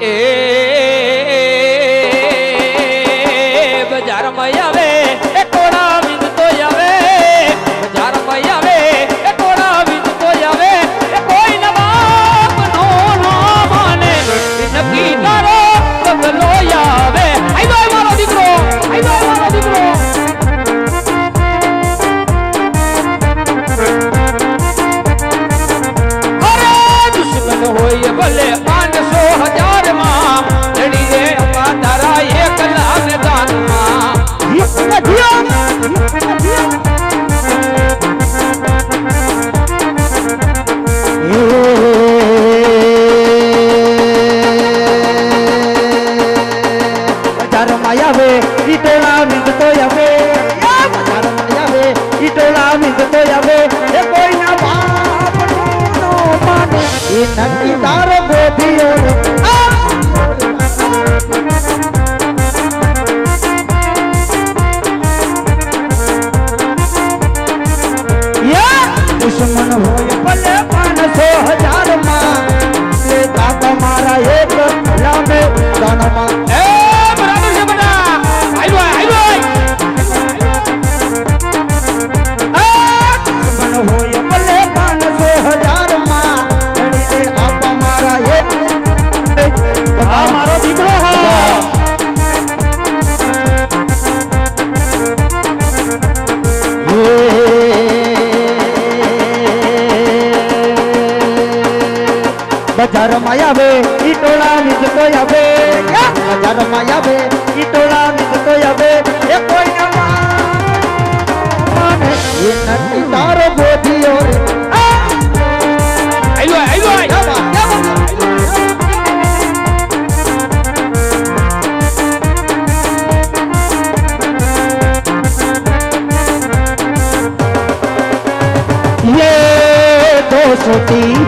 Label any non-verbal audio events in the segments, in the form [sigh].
એ દુશ્મન હોય ભલે પાંચસો હજારમાં લેતા તમારા એક લાંબે દાનમાં બજારમાં આવે ઈટોળા નીચતો આવે બજારમાં આવે ઈટોળા નીચતો આવે એ કોઈ માને એ નથી તારો ગોઠિયો રે આ! આઈ ભાઈ આઈ ભાઈ યા બા, યા બા. ये दोस्ती तोड़ेंगे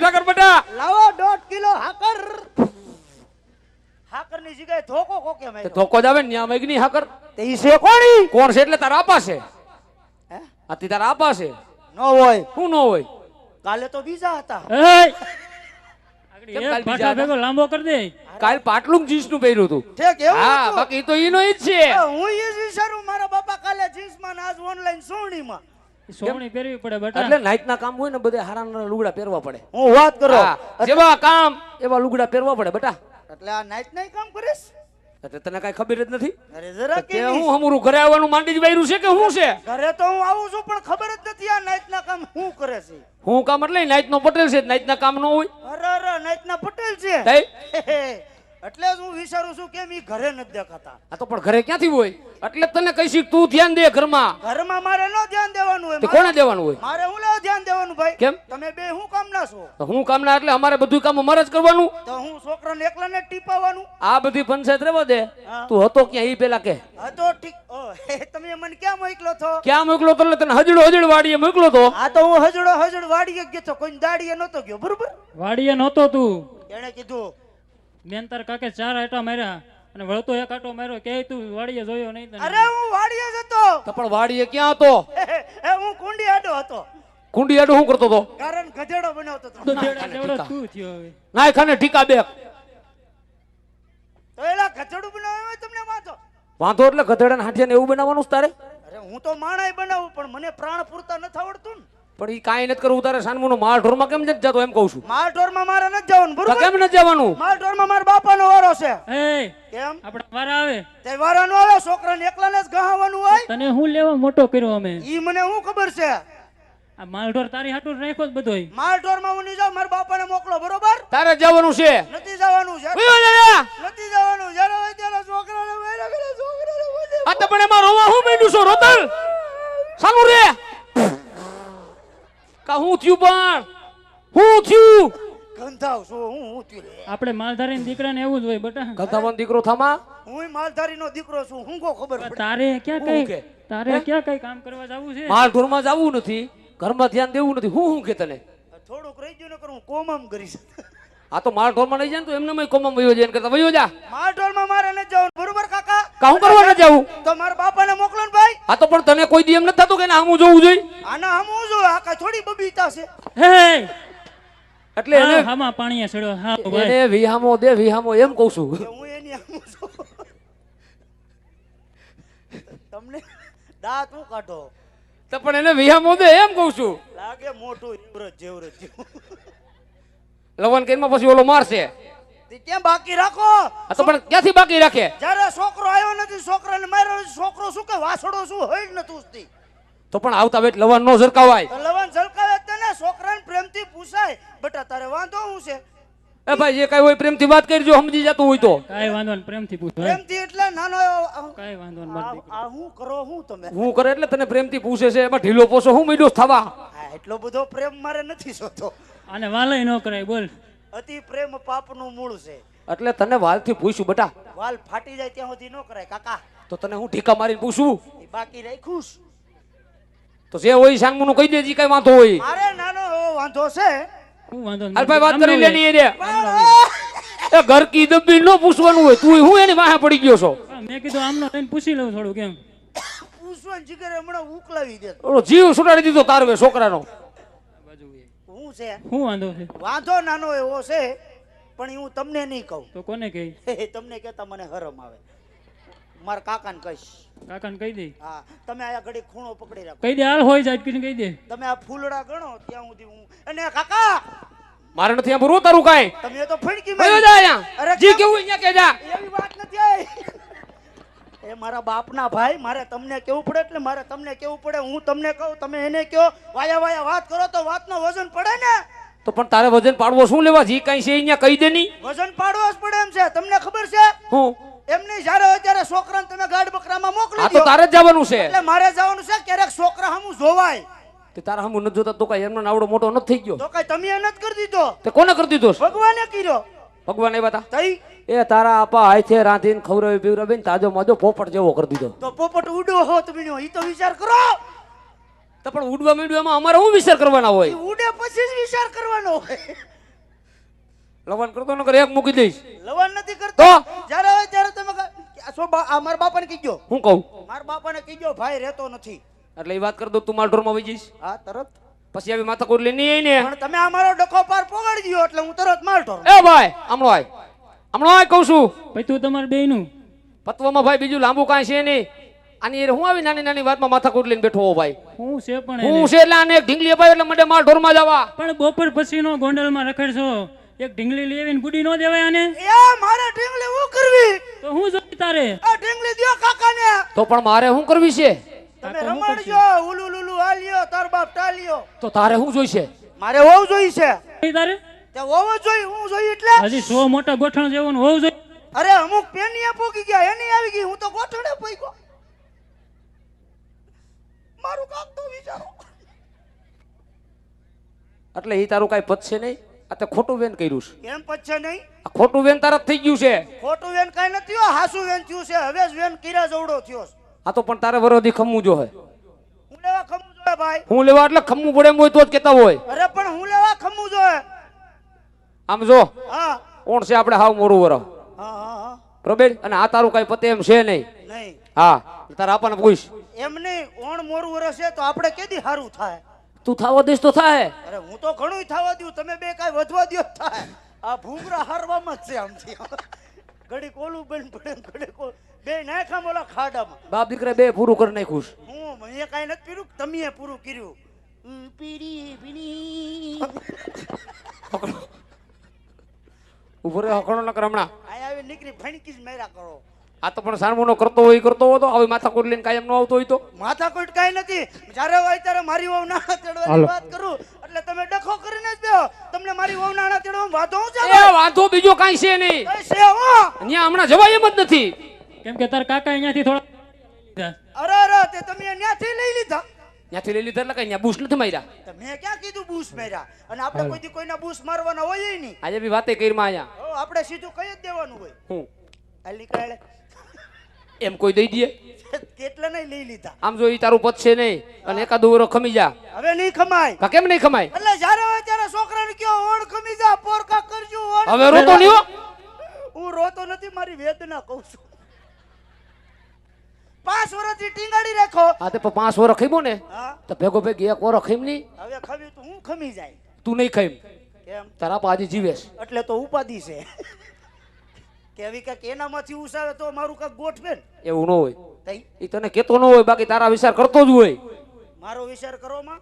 ઠાકર જય ઠાકર બેટા. લાવો દોઢ કિલો હાકર. હાકરની જગ્યાએ ધોકો કોકે તે ધોકો જ આવે ને ન્યા મેગની હાકર. તે ઈ છે કોણી? કોણ છે એટલે તારા આપા છે? હે? આથી તારા આપા છે. નો હોય. શું ન હોય? કાલે તો બીજા હતા. લાંબો કરી દે. કાલ પાટલું જીન્સનું પહેર્યું હતું. ઠીક હા બાકી તો ઈનો ઈ જ છે. એ હું વિચારું મારા બાપા કાલે જીન્સમાં ને આજ ઓનલાઈન સોણીમાં સોવણી પહેરવી પડે એટલે બેટા કામ હોય ને બધે હારા લુગડા પહેરવા પડે. હું વાત કરો. જેવા કામ એવા લુગડા પહેરવા પડે બેટા. એટલે આ નાઈટ નાઈટ કામ કરીશ? એટલે તને કઈ ખબર જ નથી? અરે જરા કે હું હમુરું ઘરે આવવાનું માંડી જ વાયરું છે કે શું છે? ઘરે તો હું આવું છું પણ ખબર જ નથી આ નાઈટ ના કામ શું કરે છે. હું કામ એટલે નાઈટ નો પટેલ છે નાઈટ ના કામ ન હોય. અરે અરે નાઈટ ના પટેલ છે? હે, હે. એટલે જ હું વિચારું છું કેમ ઈ ઘરે નથી દેખાતા. આ તો પણ ઘરે ક્યાંથી હોય? એટલે જ તને કહીશ તું ધ્યાન દે ઘરમાં. ઘરમાં મારે ન ધ્યાન દેવાનું હોય તે કોને દેવાનું હોય? મારે હું લેવા ધ્યાન દેવાનું ભાઈ? કેમ? તમે બે હું કામના છો? તો હું કામના એટલે અમારે બધું કામ અમારે જ કરવાનું. તો હું છોકરાને એકલાને ટીપાવવાનું? આ બધી પંચાયત રેવા દે. તું હતો ક્યાં? ઈ પેલા કે. હતો ઠીક. ઓ, તમે મને ક્યાં મોકલો છો? ક્યાં મોકલો તો? એટલે તને હજડો હજડ વાડીએ મોકલો તો. આ તો હું હજડો હજડ વાડીએ ગયો તો કોઈ દાડીએ નતો ગયો બરોબર? વાડીએ નતો તું. એને કીધું બેન તાર કાકે ચાર આટા માર્યા અને વળતો એક આટો માર્યો કે તું વાડીએ જોયો નહીં તને? અરે હું વાડીએ જતો તો પણ વાડીએ ક્યાં હતો? એ હું કુંડી આડો હતો. કુંડી આડો હું કરતો હતો? કારણ ગધેડો બનાવતો હતો. તો જેવડા તું થયો હવે? નાય ખાને ઠીકા બે તો એલા ગધેડું બનાવ્યો હોય તમને વાંધો? વાંધો એટલે ગધેડાને ને એવું બનાવવાનું તારે? અરે હું તો માણાય બનાવું પણ મને પ્રાણ પૂરતા નથી આવડતું ને. પણ એ કાંઈ નથી કરવું તારે સાનમુનો માલ ઢોરમાં કેમ નથી જતો એમ કહું છું? માલ ઢોરમાં મારે નથી જવાનું બરોબર કેમ નથી જવાનું? માલ ઢોરમાં મારા બાપાનો વારો છે. એ કેમ? આપણે વારા આવે. તે વારાનો આવે છોકરાને એકલાને જ ગહાવાનું હોય? તને હું લેવા મોટો કર્યો અમે? ઈ મને હું ખબર છે? આ માલઢોર તારી હાટું રાખ્યો જ બધોય. માર ઢોરમાં હું નહીં જાઉં મારા બાપાને મોકલો બરોબર? તારે જવાનું છે. નથી જવાનું છે નથી જવાનું જરા હોય ત્યારે છોકરાને વેરા કરે છોકરાને આ તો પણ એમાં રોવા હું માંડ્યું છું રોતલ? સાનું રે. કા હું થયું પણ હું થયું? ગંધાવ છો હું હું થયું રે. આપણે માલધારી દીકરાને એવું જ હોય બટા. ગંધાવન દીકરો થામા? માલધારી માલધારીનો દીકરો છું હું કો ખબર પડે? તારે ક્યાં કઈ? તારે ક્યાં કઈ કામ કરવા જવું છે? માલ ઢોરમાં જવું નથી ઘરમાં ધ્યાન દેવું નથી હું હું કે તને? થોડુંક રહી ગયું ને કરું હું કોમમ કરીશ આ તો માલ ઢોરમાં નહીં જાય તો એમને કોમમાં વયો જાય કરતા વયો જા. માર ઢોરમાં મારે ન જવું. બરોબર કાકા? કા કરવા ન જવું તો મારા બાપાને મોકલો ને ભાઈ. આ તો પણ તને કોઈ દી એમ ન થતું કે ના હું જોવું જોઈએ? આના હમું જો આકા થોડી બબીતા છે. હે એટલે એને હામાં પાણીએ છડ્યો હા ભાઈ. એને વિહામો દે વિહામો એમ કહું છું. હું એની હમું છું તમને દાંત હું કાઢો? તો પણ એને વિહામો દે એમ કહું છું. લાગે મોટું એવરત જેવરત જેવું લવન કેનમાં પછી ઓલો મારશે. તે કેમ બાકી રાખો? આ તો પણ ક્યાંથી બાકી રાખે? જ્યારે છોકરો આવ્યો નથી છોકરાને માર્યો છોકરો શું કે વાસડો શું હોય જ નથી ઉસતી તો પણ આવતા વેટ લવન નો ઝરકાવાય તો લવન તને જ તેને છોકરાને પ્રેમથી પૂછાય બટા તારે વાંધો શું છે? એ ભાઈ જે કઈ હોય પ્રેમથી વાત કરજો સમજી જતું હોય તો. કઈ વાંધો નહીં પ્રેમથી પૂછો પ્રેમથી એટલે નાનો કઈ વાંધો ને આ આ હું કરો હું તમે? હું કરે એટલે તને પ્રેમથી પૂછે છે એમાં ઢીલો પોસો હું મીડો થવા? એટલો બધો પ્રેમ મારે નથી જોતો. આને વાલય ન કરાય બોલ. અતિ પ્રેમ પાપનું મૂળ છે. એટલે તને વાલથી પૂછ્યું બેટા. વાલ ફાટી જાય ત્યાં સુધી ન કરાય કાકા. તો તને હું ઢીકા મારીને પૂછું? એ બાકી રહી ખુશ તો જે હોય સાનમુનું કહી દેજી કઈ વાંધો હોય. મારે નાનો એવો વાંધો છે. હું વાંધો નહીં અલ્પાઈ ભાઈ વાત કરી લેની એ રે. એ ઘર કી દબ્બી ન પૂછવાનું હોય. તું હું એની વાહે પડી ગયો છો? મેં કીધું આમનો લઈને પૂછી લઉં થોડું કેમ પૂછવાનું જીગર હમણાં ઉકલાવી દે. ઓલો જીવ સુટાડી દીધો તારવે છોકરાનો. હું છે? હું વાંધો છે? વાંધો નાનો એવો છે પણ એ હું તમને નહીં કહું. તો કોને કહી? [laughs] તમને કહેતા મને હરમ આવે. મારા કાકાને કહીશ. કાકાને કહી દે? હા તમે આયા ઘડી ખૂણો પકડી રાખો. કહી દે હાલ હોય જાય કીને કહી દે. તમે આ ફૂલડા ગણો ત્યાં સુધી હું અને કાકા! મારે નથી આ તારું કાંઈ. તમે તો ફડકી વયો મારી. જા અરે જી કેવું અહીંયા કે જા. એવી વાત નથી આવી. એ મારા બાપના ભાઈ મારે તમને કેવું પડે એટલે મારે તમને કેવું પડે હું તમને કહું તમે એને કહો વાયા વાયા વાત કરો તો વાતનો વજન પડે ને? તો પણ તારે વજન પાડવો શું લેવા? જી કઈ છે અહીંયા કહી દે નહીં. વજન પાડવો જ પડે એમ છે તમને ખબર છે? હું? એમ નહીં જ્યારે હોય ત્યારે છોકરાને તમે ગાઢ બકરામાં મોકલી તો તારે જ જવાનું છે. એટલે મારે જવાનું છે ક્યારેક છોકરા હમું જોવાય. તે તારા હમું નથી જોતા તો કઈ એમનો આવડો મોટો નથી થઈ ગયો. તો કઈ તમે એ નથી કરી દીધો? તે કોને કરી દીધો? ભગવાને કર્યો. ભગવાન એ બતા તઈ એ તારા આપા હાથે રાંધીને ખવડાવી પીવડાવીને તાજો માજો પોપટ જેવો કરી દીધો. તો પોપટ ઉડો હો તમે ઈ તો વિચાર કરો. તો પણ ઉડવા મીડવા એમાં અમારે શું વિચાર કરવાના હોય? ઉડે પછી જ વિચાર કરવાનો હોય. લવન કરતો નકર એક મૂકી દઈશ. લવણ નથી કરતો. જ્યારે હોય ત્યારે તમે સો આ મારા બાપાને કીજો હું કહું? મારા બાપાને કીજો ભાઈ રહેતો નથી. એટલે એ વાત કરી દઉં તું મારા ઢોરમાં વહી જઈશ. હા તરત. પછી આવી માથા કુરલી નહીં આવીને પણ તમે અમારો મારો ડખો પાર પોગાડી ગયો એટલે હું તરત મારતો. એ ભાઈ હમણો આય હમણો આય કહું છું. ભાઈ તું તમારે બેયનું. પતવામાં ભાઈ બીજું લાંબુ કાંઈ છે નહીં. આની હું આવી નાની નાની વાતમાં માથા કૂટ લઈને બેઠો હો ભાઈ? હું છે પણ હું છે એટલે આને એક ઢીંગલી અપાય એટલે મને માર ઢોરમાં જવા. પણ બપોર પછીનો ગોંડલમાં રખડશો. એક ઢીંગલી લેવી ને ગુડી ન દેવાય આને. એ મારે ઢીંગલી હું કરવી? તો હું જોઈ તારે. આ ઢીંગલી દ્યો કાકાને. તો પણ મારે શું કરવી છે? તમે રમાડજો ઉલુ લુલુ હાલ્યો તાર બાપ ટાલ્યો. તો તારે શું જોઈશે? મારે હોવ જોઈ છે. તારે? તે હોવ જોઈ હું જોઈ એટલે? હજી સો મોટા ગોઠણ જેવું હોવ જોઈ? જોઈએ અરે અમુક પેનિયા પોકી ગયા એની આવી ગઈ હું તો ગોઠણે ગયો મારું કામ તો વિચારો. એટલે એ તારું કાંઈ પતશે નહીં? આ તે ખોટું વેન કર્યું છે. કેમ પછે નહીં? આ ખોટું વેન તારા થઈ ગયું છે. ખોટું વેન કાંઈ નથી થયો હાસુ વેન થયું છે. હવે જ વેન કિરા જવડો થયો છે. આ તો પણ તારે વરોધી ખમવું જો હોય હું લેવા ખમું જોઈએ ભાઈ? હું લેવા એટલે ખમવું પડે એમ હોય તો જ કેતા હોય. અરે પણ હું લેવા ખમવું જોઈએ આમ જો હા. કોણ છે આપણે હાવ મોરું વરો હા હા બરોબર? અને આ તારું કાંઈ પતે એમ છે નહીં. નહીં. હા તારા આપણને પૂછ. એમ નહીં ઓણ મોરું વરસ છે તો આપણે કેદી સારું થાય? તું થાવા દઈશ તો થાય. અરે હું તો ઘણું થાવા દઉં તમે બે કાંઈ વધવા દ્યો તો થાય. આ ભૂંગરા હારવામાં જ છે આમથી. ઘડી કોલું બન પડે ઘડી કોલ બે નાખા મોલા ખાડામાં. બાપ દીકરા બે પૂરું કરી નાખ્યું હું મેં કઈ નથી પીરું તમે પૂરું કર્યું. પીરી પીરી ઊભો રે હકણો ન કર હમણાં. આયા આવી નીકળી ફણકી જ મેરા કરો. આ તો પણ સાનમુનો કરતો હોય કરતો હોય તો હવે માથા કોટ લઈને કાયમ ન આવતો હોય તો? માથા કોટ કાઈ નથી. જ્યારે હોય ત્યારે મારી વહુ ના તેડવાની વાત કરું. એટલે તમે ડખો કરીને જ દો તમને મારી વહુ ના તેડવામાં વાંધો હું છે એ વાંધો બીજો કાઈ છે નહીં. કઈ છે હો? ત્યાં હમણાં જવાય એમ જ નથી. કેમ કે તાર કાકા અહીંયાથી થોડા અરે અરે તે તમે અહીંયાથી લઈ લીધા. ત્યાંથી લઈ લીધા એટલે કઈ બુશ નથી માર્યા? મેં ક્યાં કીધું બૂસ માર્યા? અને આપણે કોઈ દી કોઈના બૂસ મારવાના હોય નહીં. આજે બી વાતે કરી માં અહીંયા. આપણે સીધું કહી જ દેવાનું હોય. હું? આ નીકળે. એમ કોઈ દઈ દે કેટલા નહીં લઈ લીધા. આમ જો ઈ તારું પતશે નહીં અને એકાદ ઉરો ખમી જા. હવે નહીં ખમાય. કા કેમ નહીં ખમાય? એટલે જ્યારે હોય ત્યારે છોકરાને કયો ઓણ ખમી જા પોરકા કરજો હવે રોતો નહીં હું રોતો નથી મારી વેદના કહું છું. પાંચ વર્ષથી ટીંગાડી રાખો. આ તે પાંચ વર્ષ ખઈબો ને? તો ભેગો ભેગી એક વર્ષ ખઈમ નહીં હવે ખમી તો હું ખમી જાય. તું નહીં ખઈમ કેમ? તારા પાજી જીવેશ એટલે તો ઉપાધિ છે. કે આવી કાંઈક એનામાંથી ઉસાવે તો મારું કાંઈક ગોઠવે એવું ન હોય. એ તને કેતો ન હોય બાકી તારા વિચાર કરતો જ હોય. મારો વિચાર કરો માં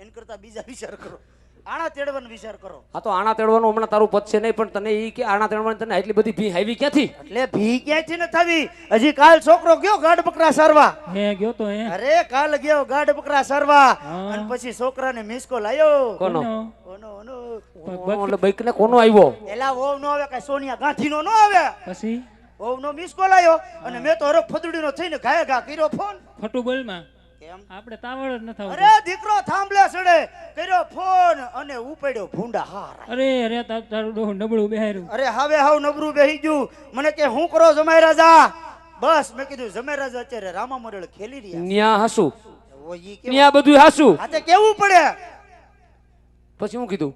એન કરતા બીજા વિચાર કરો. આણા તેડવાનો વિચાર કરો. હા તો આણા તેડવાનું હમણાં તારું પતશે નહીં પણ તને ઈ કે આણા તેડવાની તને આટલી બધી ભી આવી ક્યાંથી? એટલે ભી ક્યાંથી ન થવી? હજી કાલ છોકરો ગયો ગાઢ બકરા સારવા. હે ગયો તો હે. અરે કાલ ગયો ગાઢ બકરા સારવા. અને પછી છોકરાને મિસકો લાયો. આવ્યો કોનો? ઓનો? ઓનો એટલે બાઈક ને કોનો આવ્યો? એલા વહુ નો આવે કે સોનિયા ગાંધી નો નો આવે? પછી? વહુ નો મિસકો લાયો. અને મેં તો હરખ ફદડી નો થઈને ઘાય ઘા કર્યો ફોન. ખોટું બોલમાં. કેમ? આપણે તાવડ જ થાવ અરે દીકરો થાંભલે સડે કર્યો ફોન અને ઉપાડ્યો ભૂંડા. હાર અરે અરે તારું ડોહું નબળું બેહાર્યું. અરે હવે હાવ નબરું બેહી ગયું. મને કે હું કરો જમાઈ રાજા? બસ મેં કીધું જમાઈ રાજા અત્યારે રામા મોડેલ ખેલી રહ્યા ન્યા હાસુ. ન્યા બધું હાસુ. આતે કેવું પડે? પછી હું કીધું?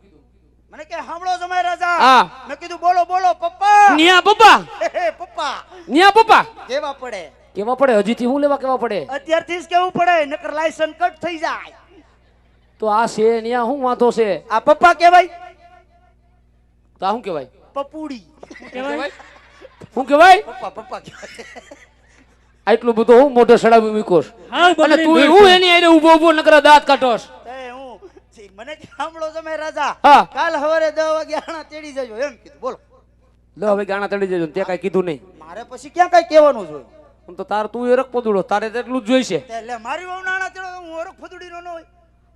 મને કે સાંભળો જમાઈ રાજા. હા. મેં કીધું બોલો બોલો પપ્પા. ન્યા પપ્પા. હે, હે, પપ્પા. ન્યા પપ્પા. કેવા પડે? કેવા પડે? હજીથી હું લેવા કેવા પડે? અત્યારથી જ કેવું પડે નકર લાયસન્સ કટ થઈ જાય. તો આ છે ન્યા શું વાંધો છે? આ પપ્પા કેવાય તો આ શું કહેવાય? પપુડી. કહેવાય? શું કહેવાય? પપ્પા પપ્પા કહેવાય. આટલું બધું હું મોઢે સડાવી હાવ અને તું હું એની હારે ઊભો ઊભો નકરા દાંત કાઢોસ એ હું જી, મને સાંભળો તમે રાજા. હા. કાલ સવારે દસ વાગે આણા તેડી જજો. એમ કીધું બોલો. લે હવે ગાણા તળી જજો તે કાંઈ કીધું નહીં. મારે પછી ક્યાં કઈ કહેવાનું છે આમ તો તાર તું એ રખ પદુડો તારે તેટલું જ જોઈશે. એટલે મારી વહુ નાણા ચડો હું હરખ ફદુડી નો હોય.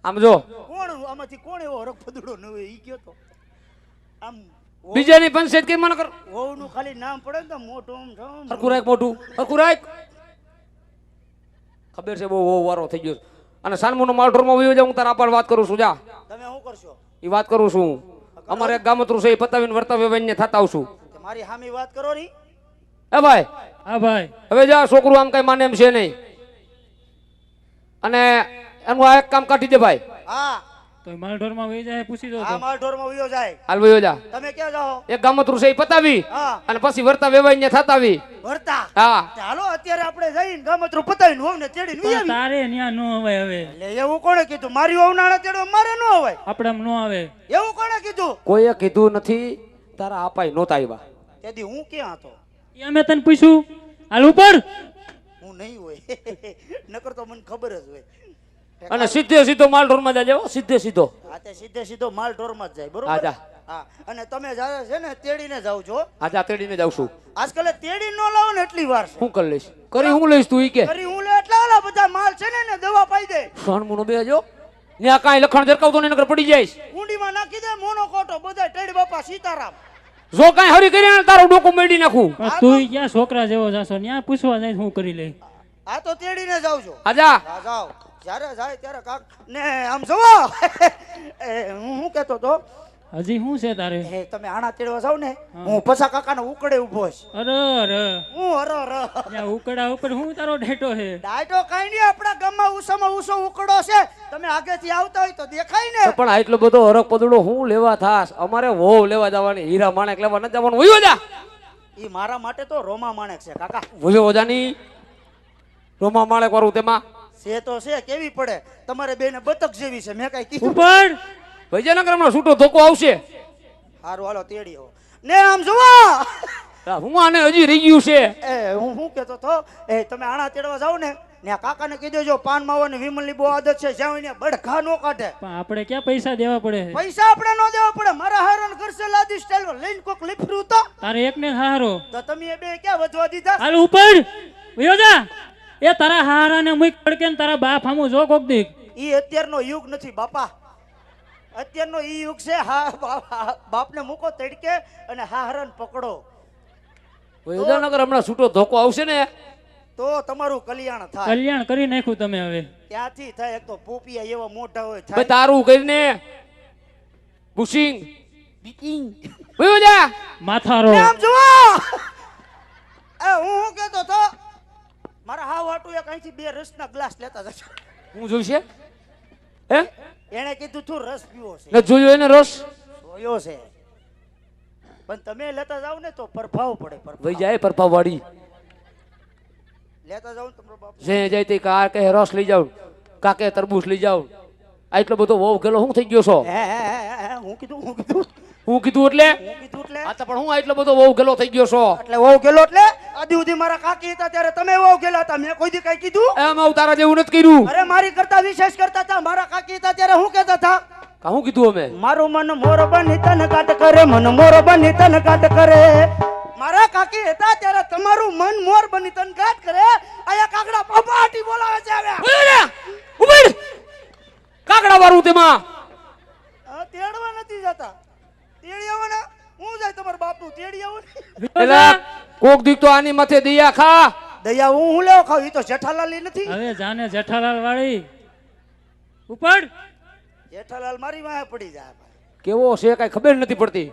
આમ જો. કોણ આમાંથી કોણ એવો હરખ ફદુડો ન હોય? ઈ કયો તો. આમ વહુ- બીજાની પંચાયત કે મને કર વહુ નું ખાલી નામ પડે ને તો મોટું આમ. હરખું રાખ મોઢું હરખું રાખ. ખબર છે બહુ બહુ વારો થઈ ગયો અને સાનમુનો માલઢોરમાં વયો જાઉં હું તારા પર વાત કરું છું જા. તમે શું કરશો? એ વાત કરું છું અમારે એક ગામતરું છે એ પતાવીને વર્તાવે વન્ય થતા આવશું કે મારી હામી વાત કરો ની. એ ભાઈ હા ભાઈ. હવે જા છોકરું આમ કઈ માને એમ છે નહીં. અને એનું આ એક કામ કાઢી દે ભાઈ. હા. તો માલઢોરમાં વહી જાય પૂછી દો હા માલઢોરમાં વયો જાય. હાલ વયો જા. તમે ક્યાં જાઓ? એક ગામતરું છે એ પતાવી અને પછી વર્તા વેવાઈને થતા આવી વર્તા? હા. ચાલો અત્યારે આપણે જઈને ગામતરું પતાવીને વહુ ને તેડીને વી આવી. તારે ન્યા નો હવે હવે. એટલે એવું કોણે કીધું? મારી વહુ તેડો મારે ન હોય આપણે એમ ન આવે. એવું કોણે કીધું? કોઈએ કીધું નથી તારા આપાય નોતા આવ્યા. તેથી હું ક્યાં હતો? એ અમે તને પૂછ્યું? હાલ ઉપર. હું નહીં હોય. [laughs] નકર તો મને ખબર જ હોય. અને સીધે સીધો માલ ઢોરમાં જાય સીધે સીધો. તે સીધે સીધો માલ ઢોરમાં જાય બરોબર? હા અને તમે જ્યારે છે ને તેડીને જાવ છો. આજે આ તેડીને જાઉં છું. આજકાલ તેડી ન લાવો ને એટલી વાર શું કરી લઈશ. કરી હું લઈશ તું ઈ કે. કરી હું લે એટલા ઓલા બધા માલ છે ને ને દવા પાઈ દે. સણમુનો બે જો ને આ કાઈ લખણ જરકાવતો નહીં નકર પડી જઈશ. કુંડીમાં નાખી દે મોનો કોટો બધા ટેડ બાપા સીતારામ. જો કાંઈ હરી કરીને તારું ડોકું મેળી નાખું. તું ક્યાં છોકરા જેવો જાશો? ત્યાં પૂછવા જાય હું કરી લઈ. આ તો તેડીને જાવ છો. આજા હા જાઓ. જ્યારે જાય ત્યારે કાક ને આમ [laughs] એ હું શું કહેતો તો હજી શું છે તારે? એ તમે આણા તેડવા જાવ ને હું. પસા કાકાને ઉકડે ઊભો છે. અરે અરે. હું અર અરે. ત્યાં ઉકડા ઉપર હું તારો ડેટો છે? ડાયટો કાઈ નહીં આપણા ગામમાં ઉસામાં ઉસો ઉકડો છે. તમે આગેથી આવતા હોય તો દેખાય ને. પણ આટલો બધો હરક પદડો હું લેવા થાસ અમારે વહુ લેવા જવાની હીરા માણેક લેવા ન જવાનું. વયો જા ઈ મારા માટે તો રોમા માણેક છે કાકા. વયો ઓજાની રોમા માણેક વાળું તેમાં? છે તો છે કેવી પડે? તમારે બેને બતક જેવી છે મેં કઈ કીધું. ઉપર! વિજયનગરમાં છૂટો ધોકો આવશે. હારું હાલો તેડી આવો. ને આમ જુઓ! આ હું આને હજી રહી ગયું છે. એ હું શું કહેતો તો એ તમે આણા તેડવા જાવ ને ને કાકાને કહી દેજો પાન માવો ને વિમલની બહુ આદત છે જ્યાં ને બડખા નો કાઢે. પણ આપણે ક્યાં પૈસા દેવા પડે? પૈસા આપણે નો દેવા પડે મારા હારણ કરશે લાદી સ્ટાઈલ લઈને કોક લીફરું તો. તારે એકને હારો. તો તમે એ બે ક્યાં વધવા દીધા? હાલ ઉપર. વયો એ તારા હારાને પડકે ને તારા બાપ હામું જો કોક દીક. ઈ અત્યારનો યુગ નથી બાપા. અત્યારનો ઈ યુગ છે હા બાપને મૂકો તડકે અને હા પકડો. વિજયનગર હમણાં છૂટો ધોકો આવશે ને? તો તમારું કલ્યાણ થાય. કલ્યાણ કરી નાખ્યું તમે હવે. ક્યાંથી થાય એક તો પોપિયા એવા મોટા હોય થાય. તારું કરીને. બુશિંગ બીકિંગ. ભયો જા. માથારો. ને આમ જુઓ? એ હું શું કહેતો તો મારા હાવ હાટુ એક અહીંથી બે રસના ગ્લાસ લેતા જશે હું જોઈશે? હે? એણે કીધું તું રસ પીવો છે. ને જોયો એને રસ? જોયો છે. પણ તમે લેતા જાવ ને તો પરફાવ પડે ભાઈ જાય પરફાવ વાળી લેતા જાવ તમારો બાપ. જે જાય તે કા કે રસ લઈ જાવ કાકે તરબૂચ લઈ જાવ આટલો બધો વહુ ગેલો હું થઈ ગયો છો? હે, હે હું કીધું હું કીધું. હું કીધું એટલે? હું કીધું એટલે? આ તો પણ હું એટલો બધો વહુ ગેલો થઈ ગયો છો? એટલે વહુ ગેલો એટલે? આદિ સુધી મારા કાકી હતા ત્યારે તમે વહુ ગેલા હતા. મેં કોઈ દી કઈ કીધું? એમ આવું તારા જેવું નથી કર્યું. અરે મારી કરતા વિશેષ કરતા હતા. મારા કાકી હતા ત્યારે હું કહેતા હતા કા હું કીધું અમે? મારું મન મોર બની તન કાટ કરે મન મોર બની તન કાટ કરે. મારા કાકી હતા ત્યારે તમારું મન મોર બની તન કાટ કરે. આયા કાકડા પપાટી બોલાવે છે હવે. ઊભી રે! ઊભી કાકડા વાળું તેમાં. તેડવા નથી જતા. તેડી આવો ને હું જાય બાપ બાપનું તેડી આવો એટલે કોક દીક તો આની માથે દયા ખા. દયા હું હું લેવો ખાવ ઈ તો જેઠાલાલ નથી. હવે જાને જેઠાલાલ વાળી. ઉપર જેઠાલાલ મારી વાહે પડી જાય કેવો છે કઈ ખબર નથી પડતી.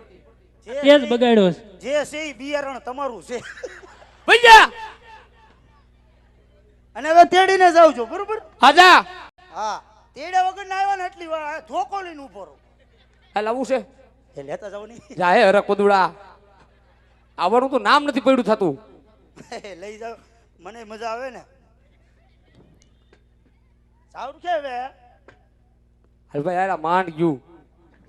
જે જ બગાડ્યો છે. જે છે ઈ બિયારણ તમારું છે. ભૈયા! અને હવે તેડીને જાઉં છું બરોબર? હાજા હા. તેડ્યા વગર ના આવ્યા ને એટલી વાર ધોકો લઈને ઊભો રહો. આ આવું છે. એ લેતા જાવ નહીં. જાય હે હરક આવવાનું તો નામ નથી પડ્યું થતું. લઈ જાવ મને મજા આવે ને. સારું છે હવે. હાલ ભાઈ યાર માંડ ગયું.